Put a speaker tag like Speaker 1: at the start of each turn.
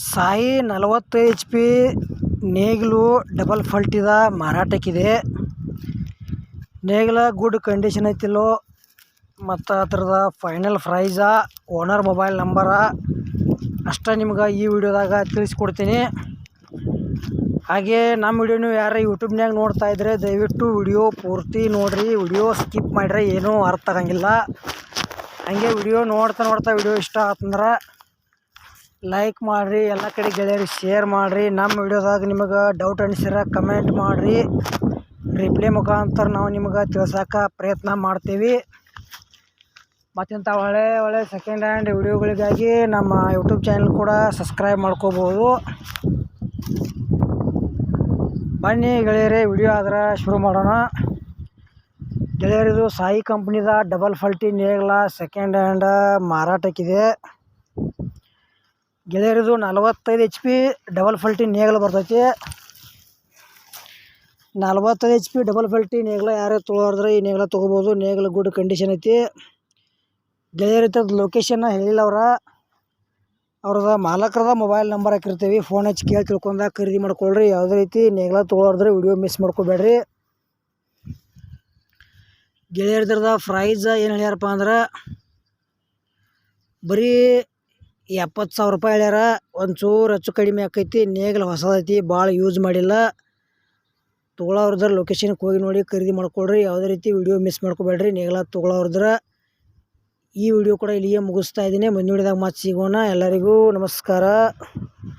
Speaker 1: ಸಾಯಿ ನಲವತ್ತು H P ನೇಗಿಲು double ಫಲ್ಟಿದ ಮಾರಾಟಕ್ಕಿದೆ. ನೇಗಿಲ ಗುಡ್ ಕಂಡೀಷನ್ ಐತಿಲ್ಲೋ, ಮತ್ತು ಅದ್ರದ final price owner mobile number ಅಷ್ಟೇ ನಿಮ್ಗೆ ಈ ವಿಡಿಯೋದಾಗ ತಿಳಿಸ್ಕೊಡ್ತೀನಿ. ಹಾಗೆ ನಮ್ಮ ವಿಡಿಯೋನು ಯಾರು ಯೂಟ್ಯೂಬ್ನಾಗ ನೋಡ್ತಾ ಇದ್ದರೆ ದಯವಿಟ್ಟು ವಿಡಿಯೋ ಪೂರ್ತಿ ನೋಡಿರಿ, ವಿಡಿಯೋ ಸ್ಕಿಪ್ ಮಾಡಿದ್ರೆ ಏನೂ ಅರ್ಥ ಆಗಂಗಿಲ್ಲ. ಹಾಗೆ ವಿಡಿಯೋ ನೋಡ್ತಾ ನೋಡ್ತಾ ವಿಡಿಯೋ ಇಷ್ಟ ಆತಂದ್ರೆ ಲೈಕ್ ಮಾಡಿರಿ, ಎಲ್ಲ ಕಡೆ ಗೆಳೆಯರಿಗೆ ಶೇರ್ ಮಾಡಿರಿ. ನಮ್ಮ ವಿಡಿಯೋದಾಗ ನಿಮಗೆ ಡೌಟ್ ಅನಿಸಿರ ಕಮೆಂಟ್ ಮಾಡಿರಿ. ರಿಪ್ಲೈ ಮುಖಾಂತರ ನಾವು ನಿಮಗೆ ತಿಳ್ಸೋಕೆ ಪ್ರಯತ್ನ ಮಾಡ್ತೀವಿ. ಮತ್ತಿಂಥ ಒಳ್ಳೆ ಒಳ್ಳೆ ಸೆಕೆಂಡ್ ಹ್ಯಾಂಡ್ ವಿಡಿಯೋಗಳಿಗಾಗಿ ನಮ್ಮ ಯೂಟ್ಯೂಬ್ ಚಾನಲ್ ಕೂಡ ಸಬ್ಸ್ಕ್ರೈಬ್ ಮಾಡ್ಕೋಬೋದು. ಬನ್ನಿ ಗೆಳೆಯರೇ, ವಿಡಿಯೋ ಆದ್ರೆ ಶುರು ಮಾಡೋಣ. ಗೆಳೆಯರಿದು ಸಾಯಿ ಕಂಪ್ನಿದ ಡಬಲ್ ಫಲ್ಟಿ ನೇಗ್ಲ ಸೆಕೆಂಡ್ ಹ್ಯಾಂಡ್ ಮಾರಾಟಕ್ಕಿದೆ. ಗೆಳೆಯರಿದು ನಲವತ್ತೈದು ಎಚ್ ಪಿ ಡಬಲ್ ಫಲ್ಟಿ ನೇಗ್ಲ ಬರ್ತೈತಿ. ನಲ್ವತ್ತೈದು ಎಚ್ ಪಿ ಡಬಲ್ ಫಲ್ಟಿ ನೇಗಲ ಯಾರೇ ತೊಳೋದ್ರೆ ಈ ನೇಗಲ ತೊಗೋಬೋದು. ನೇಗ್ಲ ಗುಡ್ ಕಂಡೀಷನ್ ಐತಿ. ಗೆಳೆಯರ ಲೊಕೇಶನ್ನ ಹೇಳಿಲ್ಲ ಅವ್ರ. ಅವ್ರದ ಮಾಲಕರದ ಮೊಬೈಲ್ ನಂಬರ್ ಹಾಕಿರ್ತೀವಿ. ಫೋನ್ ಹಚ್ಚಿ ಕೇಳಿ ತಿಳ್ಕೊಂಡ ಖರೀದಿ ಮಾಡ್ಕೊಳ್ರಿ. ಯಾವುದೇ ರೀತಿ ನೇಗ್ಲ ತೊಗೊಳೋದ್ರೆ ವಿಡಿಯೋ ಮಿಸ್ ಮಾಡ್ಕೋಬೇಡ್ರಿ. ಗೆಳೆಯರ್ದ್ರದ ಪ್ರೈಸ್ ಏನು ಹೇಳ್ಯಾರಪ್ಪ ಅಂದ್ರೆ ಬರೀ ಎಪ್ಪತ್ತು ಸಾವಿರ ರೂಪಾಯಿ ಹೇಳ್ಯಾರ. ಒಂಚೂರು ಹೆಚ್ಚು ಕಡಿಮೆ ಆಕೈತಿ. ನೇಗಿಲು ಹೊಸದೈತಿ. ಭಾಳ ಯೂಸ್ ಮಾಡಿಲ್ಲ. ತೊಗೊಳೋರ್ದ್ರ ಲೊಕೇಶನ್ಗೆ ಹೋಗಿ ನೋಡಿ ಖರೀದಿ ಮಾಡ್ಕೊಳ್ರಿ. ಯಾವುದೇ ರೀತಿ ವಿಡಿಯೋ ಮಿಸ್ ಮಾಡ್ಕೋಬೇಡ್ರಿ. ನೇಗಿಲ ತೊಗೊಳೋರ್ದ್ರ ಈ ವಿಡಿಯೋ ಕೂಡ ಇಲ್ಲಿಗೆ ಮುಗಿಸ್ತಾ ಇದ್ದೀನಿ. ಮುಂದಿನ ವಿಡಿಯೋದಾಗ ಮತ್ತೆ ಸಿಗೋಣ. ಎಲ್ಲರಿಗೂ ನಮಸ್ಕಾರ.